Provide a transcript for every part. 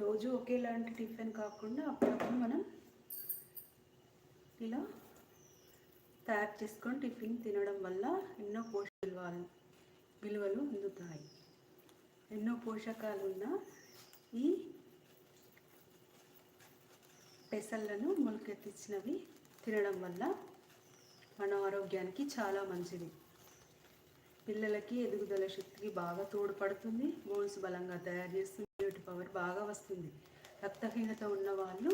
రోజు ఒకేలాంటి టిఫిన్ కాకుండా అప్పుడప్పుడు మనం ఇలా తయారు చేసుకొని టిఫిన్ తినడం వల్ల ఎన్నో పోషక విలువలు విలువలు అందుతాయి. ఎన్నో పోషకాలు ఉన్న ఈ పెసలను మొలకెత్తించినవి తినడం వల్ల మన ఆరోగ్యానికి చాలా మంచిది. పిల్లలకి ఎదుగుదల శక్తికి బాగా తోడ్పడుతుంది. బోన్స్ బలంగా తయారు చేస్తుంది. ఇమ్యూనిటీ పవర్ బాగా వస్తుంది. రక్తహీనత ఉన్న వాళ్ళు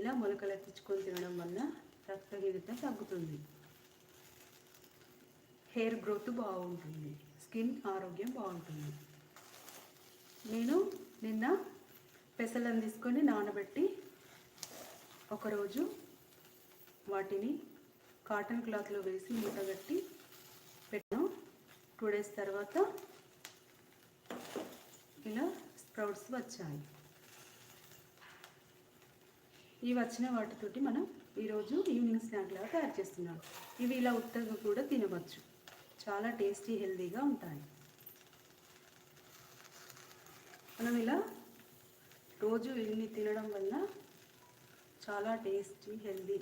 ఇలా మొలకలెత్తించుకొని తినడం వల్ల రక్తహీనత తగ్గుతుంది. హెయిర్ గ్రోత్ బాగుంటుంది. స్కిన్ ఆరోగ్యం బాగుంటుంది. నేను నిన్న పెసలను తీసుకొని నానబెట్టి ఒకరోజు వాటిని కాటన్ క్లాత్లో వేసి మూటగట్టి పెట్టాను. టూ డేస్ తర్వాత ఇలా స్ప్రౌట్స్ వచ్చాయి ఇవి వచ్చిన వాటితోటి మనం ఈరోజు ఈవినింగ్ స్నాక్ లాగా తయారు చేస్తున్నాం. ఇవి ఇలా ఉత్తగా కూడా తినవచ్చు. చాలా టేస్టీ హెల్తీగా ఉంటాయి. మనం ఇలా రోజు ఇన్ని తినడం వల్ల చాలా టేస్టీ హెల్దీ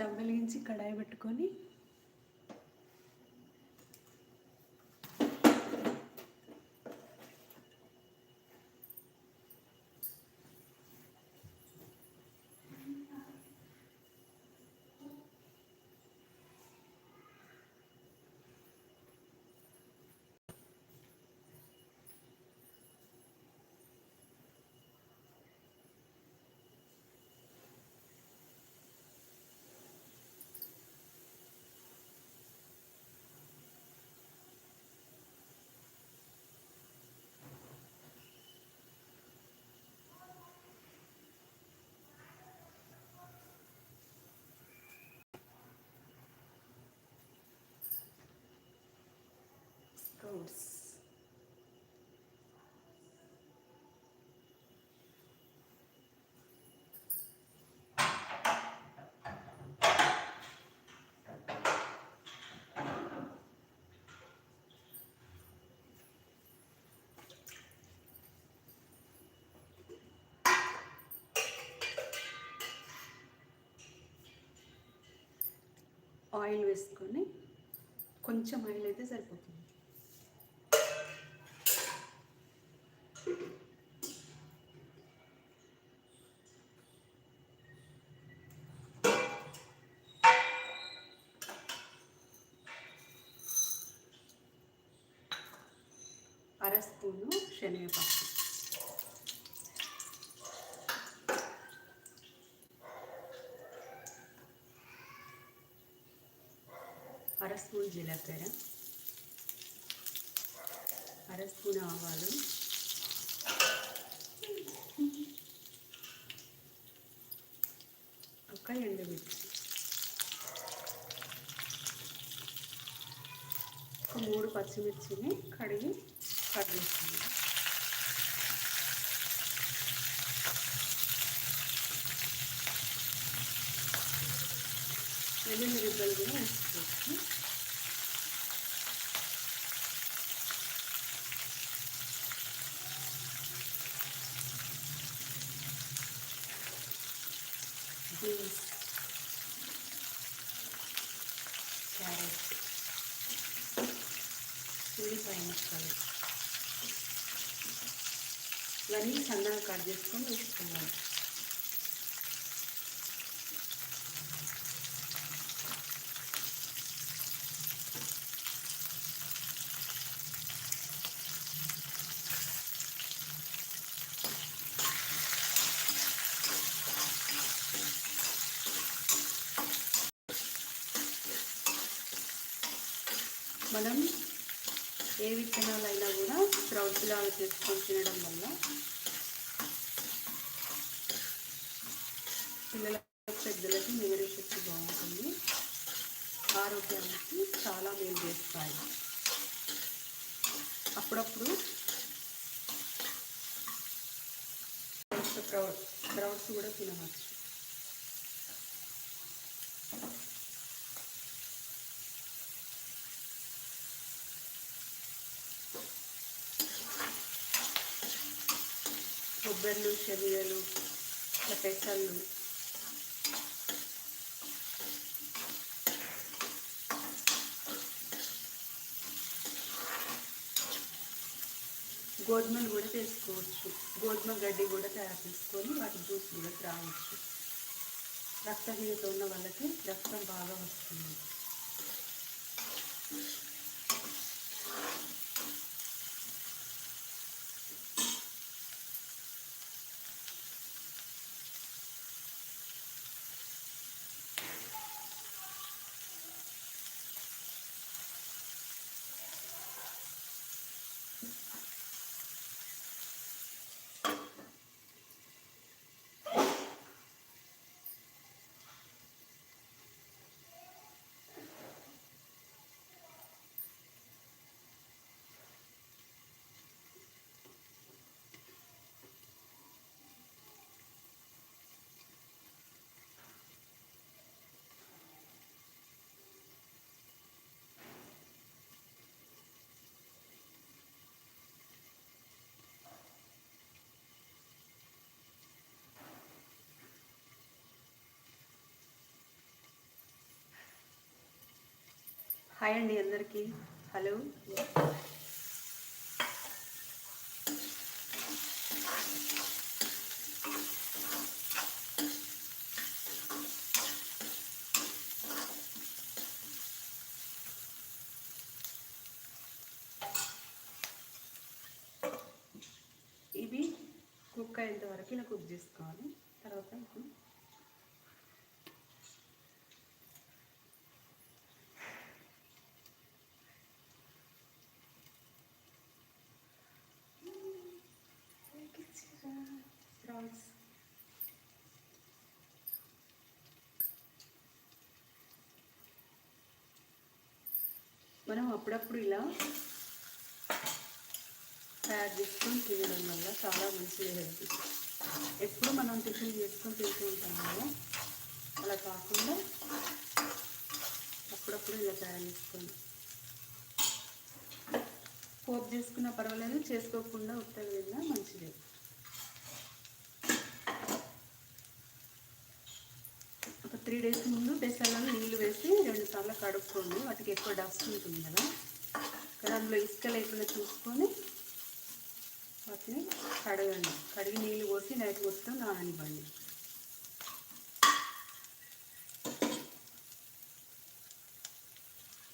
స్టవ్ వెలిగించి కడాయి పెట్టుకొని ఫ్రూట్స్ ఆయిల్ వేసుకొని కొంచెం ఆయిల్ అయితే సరిపోతుంది. అర స్పూను శనగపప్పు. అర స్పూన్ జీలకర్ర. అర స్పూన్ ఆవాలు. ఒక ఎండుమిర్చి. ఒక మూడు పచ్చిమిర్చిని కడిగి కట్ చేస్తాను వెల్లుల్లి రిబ్బలు కూడా వేసుకోవచ్చు బీన్స్ క్యారెట్ ఉల్లిపాయ ముక్కలు ఇవన్నీ సన్నగా కట్ చేసుకొని వేసుకున్నాను. మనం ఏ విత్తనాలైనా కూడా స్ప్రౌట్స్ లాగా చేసుకొని తినడం వల్ల పిల్లలకు పెద్దలకి మెమరీ శక్తి బాగుంటుంది. ఆరోగ్యానికి చాలా మేలు చేస్తాయి. అప్పుడప్పుడు స్ప్రౌట్ స్ప్రౌట్స్ కూడా తినవచ్చు. బొబ్బర్లు శనగలు పెసళ్ళు గోధుమలు కూడా తీసుకోవచ్చు గోధుమ గడ్డి కూడా తయారు చేసుకొని వాటి జ్యూస్ కూడా త్రాగవచ్చు రక్తహీనత ఉన్న వాళ్ళకి రక్తం బాగా వస్తుంది. హాయ్ అండి అందరికీ. హలో. ఇవి కుక్ అయ్యేంత వరకు ఇలా కుక్ చేసుకోవాలి. తర్వాత అప్పుడప్పుడు ఇలా తయారు చేసుకొని తినడం వల్ల చాలా మంచిది హెల్త్. ఎప్పుడు మనం టిఫిన్ చేసుకొని తింటూ ఉంటాం కదా అలా కాకుండా అప్పుడప్పుడు ఇలా తయారు చేసుకోండి పోపు చేసుకున్నా పర్వాలేదు చేసుకోకుండా ఉత్తగా తిన్నా మంచిది ఒక త్రీ డేస్ ముందు పెసర్లను నీళ్ళు వేసి రెండు సార్లు కడుక్కోండి. వాటికి ఎక్కువ డస్ట్ ఉంటుంది కదా. ఇక్కడ అందులో ఇసుక లేకుండా చూసుకొని వాటిని కడగండి. కడిగి నీళ్ళు పోసి నైట్ మొత్తం నాననివ్వండి.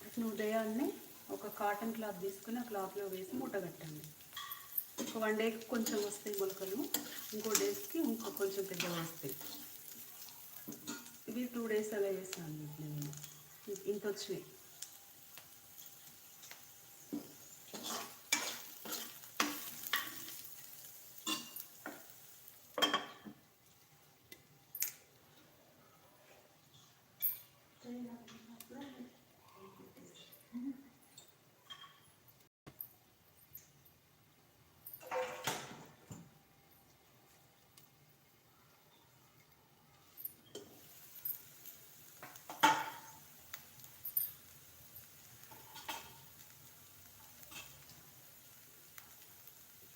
వాటిని ఉదయాన్నే ఒక కాటన్ క్లాత్ తీసుకుని ఆ క్లాత్లో వేసి మూట కట్టండి. ఒక వన్ డేకి కొంచెం వస్తాయి మొలకలు. ఇంకో డేస్కి ఇంకో కొంచెం పెద్దగా వస్తాయి. ఇవి టూ డేస్ అలా చేస్తాను నేను. ఇంత వచ్చినాయి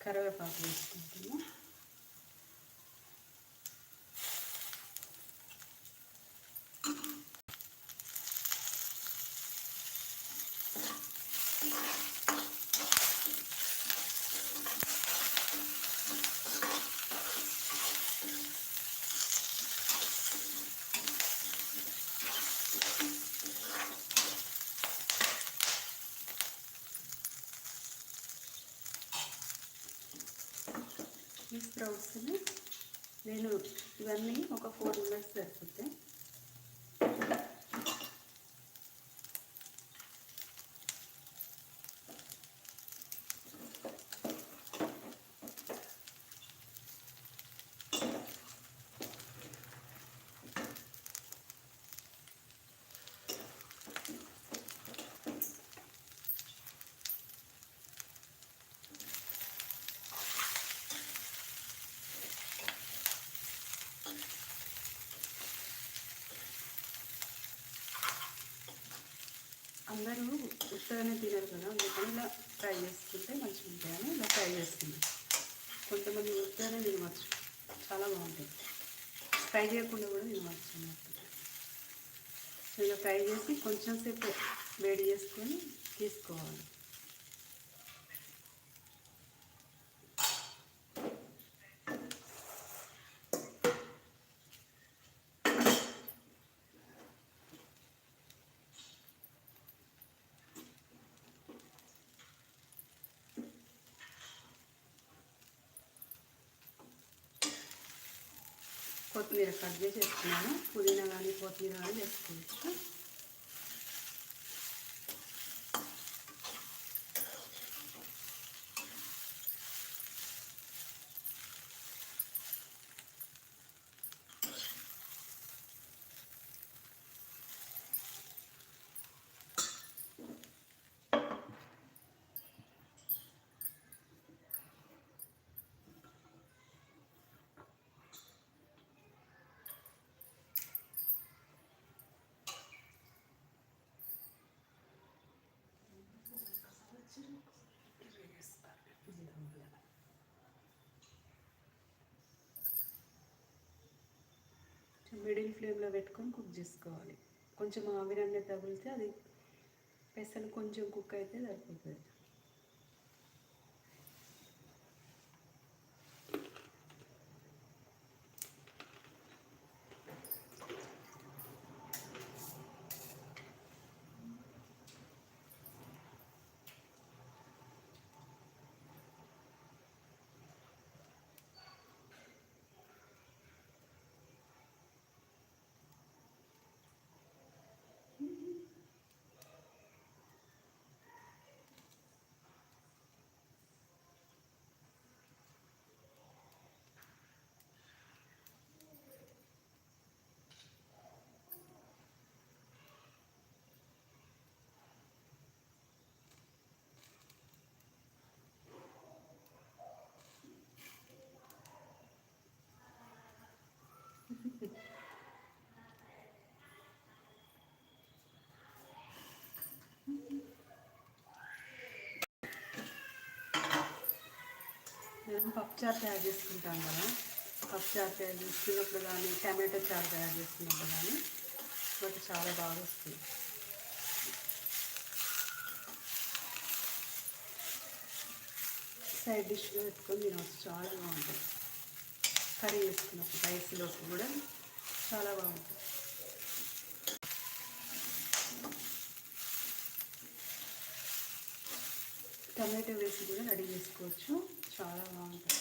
కరివేపాకు వేసుకుంటున్నాను ఈ స్ప్రౌట్స్ని నేను ఇవన్నీ ఒక ఫోర్ మెంబర్స్ సరిపోతాయి అందరూ ఉత్తగానే తినరు కదా అందుకని ఇలా ఫ్రై చేసుకుంటే మంచిగా ఉంటాయని ఇలా ఫ్రై చేసుకున్నాం కొంతమంది ఉత్తగానే తినవచ్చు చాలా బాగుంటుంది ఫ్రై చేయకుండా కూడా తినవచ్చు అన్నట్టు. ఇలా ఫ్రై చేసి కొంచెం సేపు వేడి చేసుకొని తీసుకోవాలి. కొత్తిమీర కట్ చేసి వేసుకున్నాను పుదీనా కానీ కొత్తిమీర కానీ వేసుకోవచ్చు. మిడిల్ ఫ్లేమ్లో పెట్టుకొని కుక్ చేసుకోవాలి. కొంచెం ఆవిరి అనేది తగిలితే అది పెసలు కొంచెం కుక్ అయితే సరిపోతుంది. నేను పప్పుచారు తయారు చేసుకుంటాం కదా. పప్పుచారు తయారు చేసుకున్నప్పుడు కానీ టమాటో చారు తయారు చేసుకున్నప్పుడు కానీ నాకు చాలా బాగా వస్తుంది. సైడ్ డిష్గా పెట్టుకొని తినవచ్చు చాలా బాగుంటుంది. కర్రీ వేసుకున్నప్పుడు రైస్లోకి కూడా చాలా బాగుంటుంది. టమాటో వేసి కూడా రెడీ చేసుకోవచ్చు. చాలా బాగుంటుంది.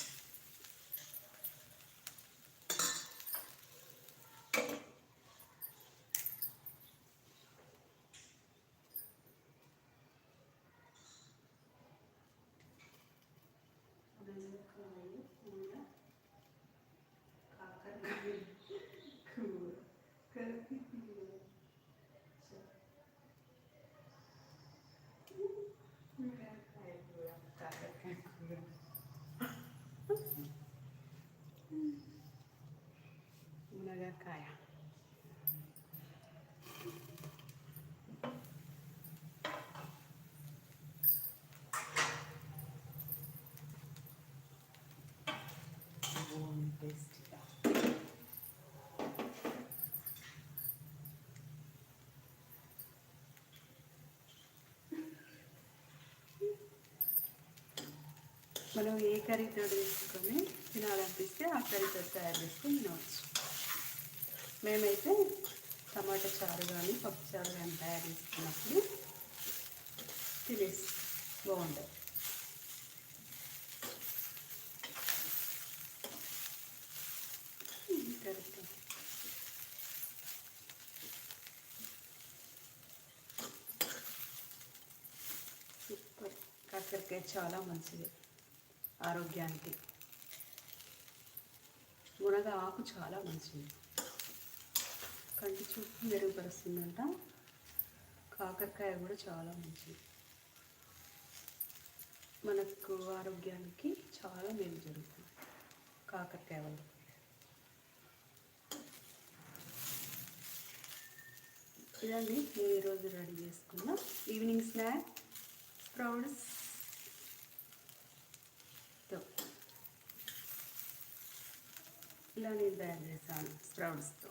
మునగకాయ మనం ఏ కర్రీతో తీసుకొని తినాలనిపిస్తే ఆ కర్రీతో తయారు చేసుకొని తినవచ్చు. మేమైతే టమాటా చారు కానీ పప్పు చారు కానీ తయారు చేసుకున్నప్పుడు తినేసి బాగుంటుంది కరెక్ట్ సూపర్. కాకరకాయ చాలా మంచిది ఆరోగ్యానికి. మునగ ఆకు చాలా మంచిది. కంటి చూపు మెరుగుపరుస్తుందంట. కాకరకాయ కూడా చాలా మంచిది. మనకు ఆరోగ్యానికి చాలా మేలు జరుగుతుంది కాకరకాయ వల్ల. ఇదండి నేను ఈరోజు రెడీ చేసుకున్న ఈవినింగ్ స్నాక్ స్ప్రౌడ్స్ ఇలా నేను తయారు చేశాను స్ప్రౌట్స్తో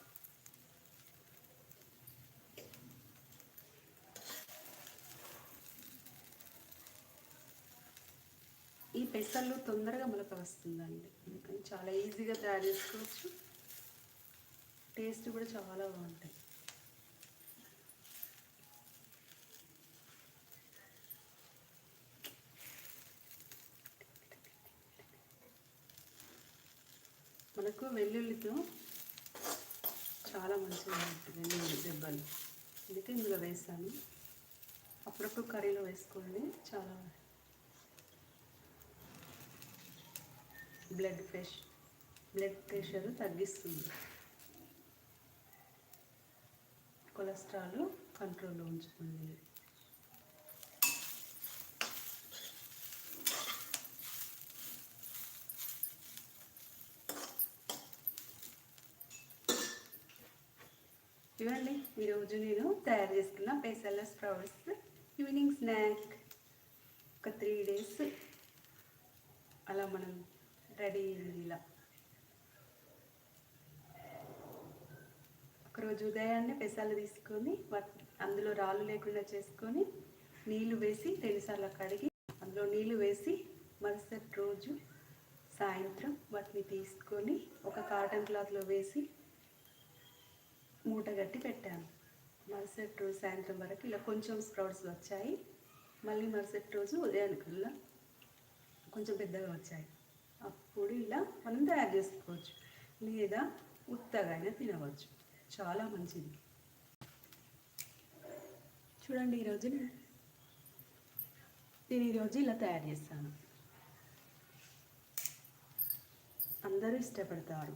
పెసలు తొందరగా మొలక వస్తుందండి. అందుకని చాలా ఈజీగా తయారు చేసుకోవచ్చు. టేస్ట్ కూడా చాలా బాగుంటాయి. మనకు వెల్లుల్లితో చాలా మంచిగా ఉంటుంది వెల్లుల్లి దెబ్బలు. అందుకే ఇందులో వేసాను అప్పుడప్పుడు కర్రీలో వేసుకోండి. చాలా బ్లడ్ ప్రెష్ బ్లడ్ ప్రెషర్ తగ్గిస్తుంది. కొలెస్ట్రాల్ కంట్రోల్లో ఉంచుతుంది. ఇవ్వండి ఈరోజు నేను తయారు చేసుకున్న పేసల్ల స్ప్రౌట్స్ ఈవినింగ్ స్నాక్. ఒక త్రీ డేస్ అలా మనం రెడీ అయింది ఇలా ఒకరోజు ఉదయాన్నే పెసాలు తీసుకొని అందులో రాళ్ళు లేకుండా చేసుకొని నీళ్ళు వేసి రెండుసార్లు కడిగి అందులో నీళ్ళు వేసి మరుసటి రోజు సాయంత్రం వాటిని తీసుకొని ఒక కాటన్ క్లాత్లో వేసి మూట కట్టి పెట్టాను. మరుసటి రోజు సాయంత్రం వరకు ఇలా కొంచెం స్ప్రౌట్స్ వచ్చాయి. మళ్ళీ మరుసటి రోజు ఉదయానికల్లా కొంచెం పెద్దగా వచ్చాయి. పొడి ఇలా మనం తయారు చేసుకోవచ్చు. లేదా ఉత్తగైనా తినవచ్చు. చాలా మంచిది. చూడండి ఈరోజు నేను ఈరోజు ఇలా తయారు చేస్తాను. అందరూ ఇష్టపడతారు.